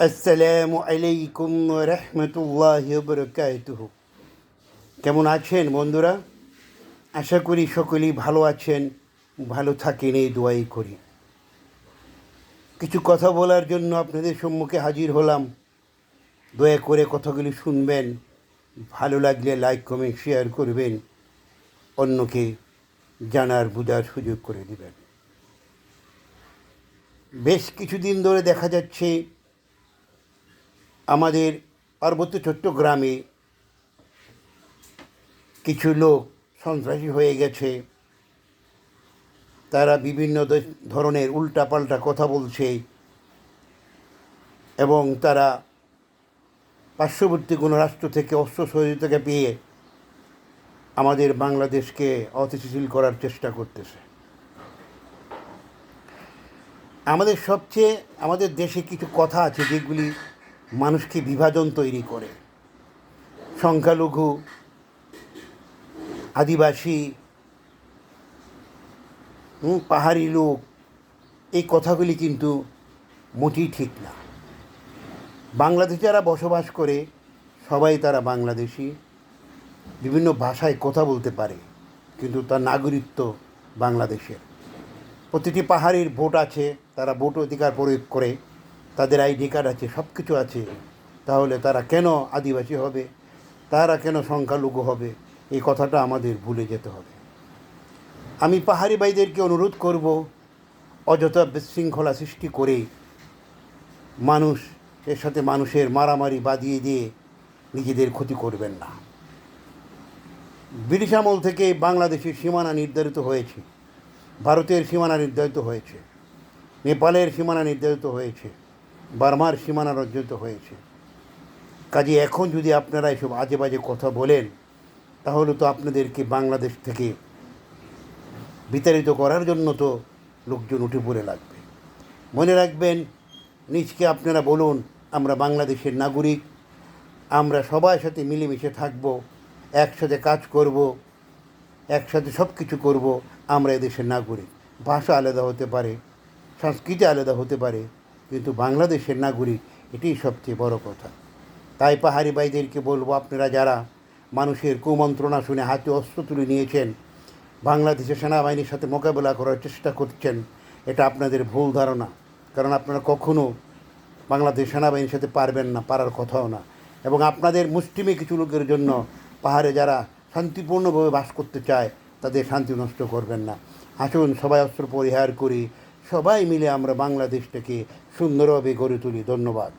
আসসালামু আলাইকুম রহমতুল্লাহ বরকাতুহ। কেমন আছেন বন্ধুরা? আশা করি সকলেই ভালো আছেন, ভালো থাকেন, এই দোয়াই করি। কিছু কথা বলার জন্য আপনাদের সম্মুখে হাজির হলাম। দয়া করে কথাগুলি শুনবেন, ভালো লাগলে লাইক, কমেন্ট, শেয়ার করবেন, অন্যকে জানার, বোঝার সুযোগ করে দেবেন। বেশ কিছুদিন ধরে দেখা যাচ্ছে আমাদের পার্বত্য চট্টগ্রামে কিছু লোক সন্ত্রাসী হয়ে গেছে। তারা বিভিন্ন ধরনের উল্টাপাল্টা কথা বলছে এবং তারা পার্শ্ববর্তী কোনো রাষ্ট্র থেকে অস্ত্র সহযোগিতাকে পেয়ে আমাদের বাংলাদেশকে অস্থিতিশীল করার চেষ্টা করতেছে। আমাদের সবচেয়ে, আমাদের দেশে কিছু কথা আছে যেগুলি মানুষকে বিভাজন তৈরি করে। সংখ্যালঘু, আদিবাসী পাহাড়ি লোক, এই কথাগুলি কিন্তু মোটেই ঠিক না। বাংলাদেশে যারা বসবাস করে, সবাই তারা বাংলাদেশি। বিভিন্ন ভাষায় কথা বলতে পারে, কিন্তু তার নাগরিকত্ব বাংলাদেশের। প্রতিটি পাহাড়ির ভোট আছে, তারা ভোট অধিকার প্রয়োগ করে। তাদের আইডি কার্ড আছে সব কিছু আছে। তাহলে তারা কেন আদিবাসী হবে? তারা কেন সংখ্যালঘু হবে? এই কথাটা আমাদের ভুলে যেতে হবে। আমি পাহাড়ি ভাইদেরকে অনুরোধ করব, অযথা বিশৃঙ্খলা সৃষ্টি করে মানুষ, এর সাথে মানুষের মারামারি বাদিয়ে দিয়ে নিজেদের ক্ষতি করবেন না। ব্রিটিশ আমল থেকে বাংলাদেশের সীমানা নির্ধারিত হয়েছে। ভারতের সীমানা নির্ধারিত হয়েছে। নেপালের সীমানা নির্ধারিত হয়েছে। বার্মার সীমানা নির্ধারিত হয়েছে। কাজে এখন যদি আপনারা এসব আজে বাজে কথা বলেন, তাহলে তো আপনাদেরকে বাংলাদেশ থেকে বিতাড়িত করার জন্য তো লোকজন উঠে পড়ে লাগবে। মনে রাখবেন, নিজকে আপনারা বলুন, আমরা বাংলাদেশের নাগরিক, আমরা সবার সাথে মিলেমিশে থাকব, একসাথে কাজ করব, একসাথে সব কিছু করব, আমরা এদেশের নাগরিক। ভাষা আলাদা হতে পারে, সংস্কৃতি আলাদা হতে পারে কিন্তু বাংলাদেশের নাগরিক এটাই সবচেয়ে বড় কথা। তাই পাহাড়ি ভাইদেরকে বলব আপনারা যারা মানুষের কুমন্ত্রণা শুনে হাতে অস্ত্র তুলে নিয়েছেন, বাংলাদেশের সেনাবাহিনীর সাথে মোকাবেলা করার চেষ্টা করছেন, এটা আপনাদের ভুল ধারণা। কারণ আপনারা কখনো বাংলাদেশ সেনাবাহিনীর সাথে পারবেন না, পারার কথাও না। এবং আপনাদের মুষ্টিমে কিছু লোকের জন্য পাহাড়ে যারা শান্তিপূর্ণভাবে বাস করতে চায়, তাদের শান্তি নষ্ট করবেন না। আসুন সবাই অস্ত্র পরিহার করি সবাই মিলে আমরা বাংলাদেশটাকে সুন্দরভাবে গড়ে তুলি। ধন্যবাদ।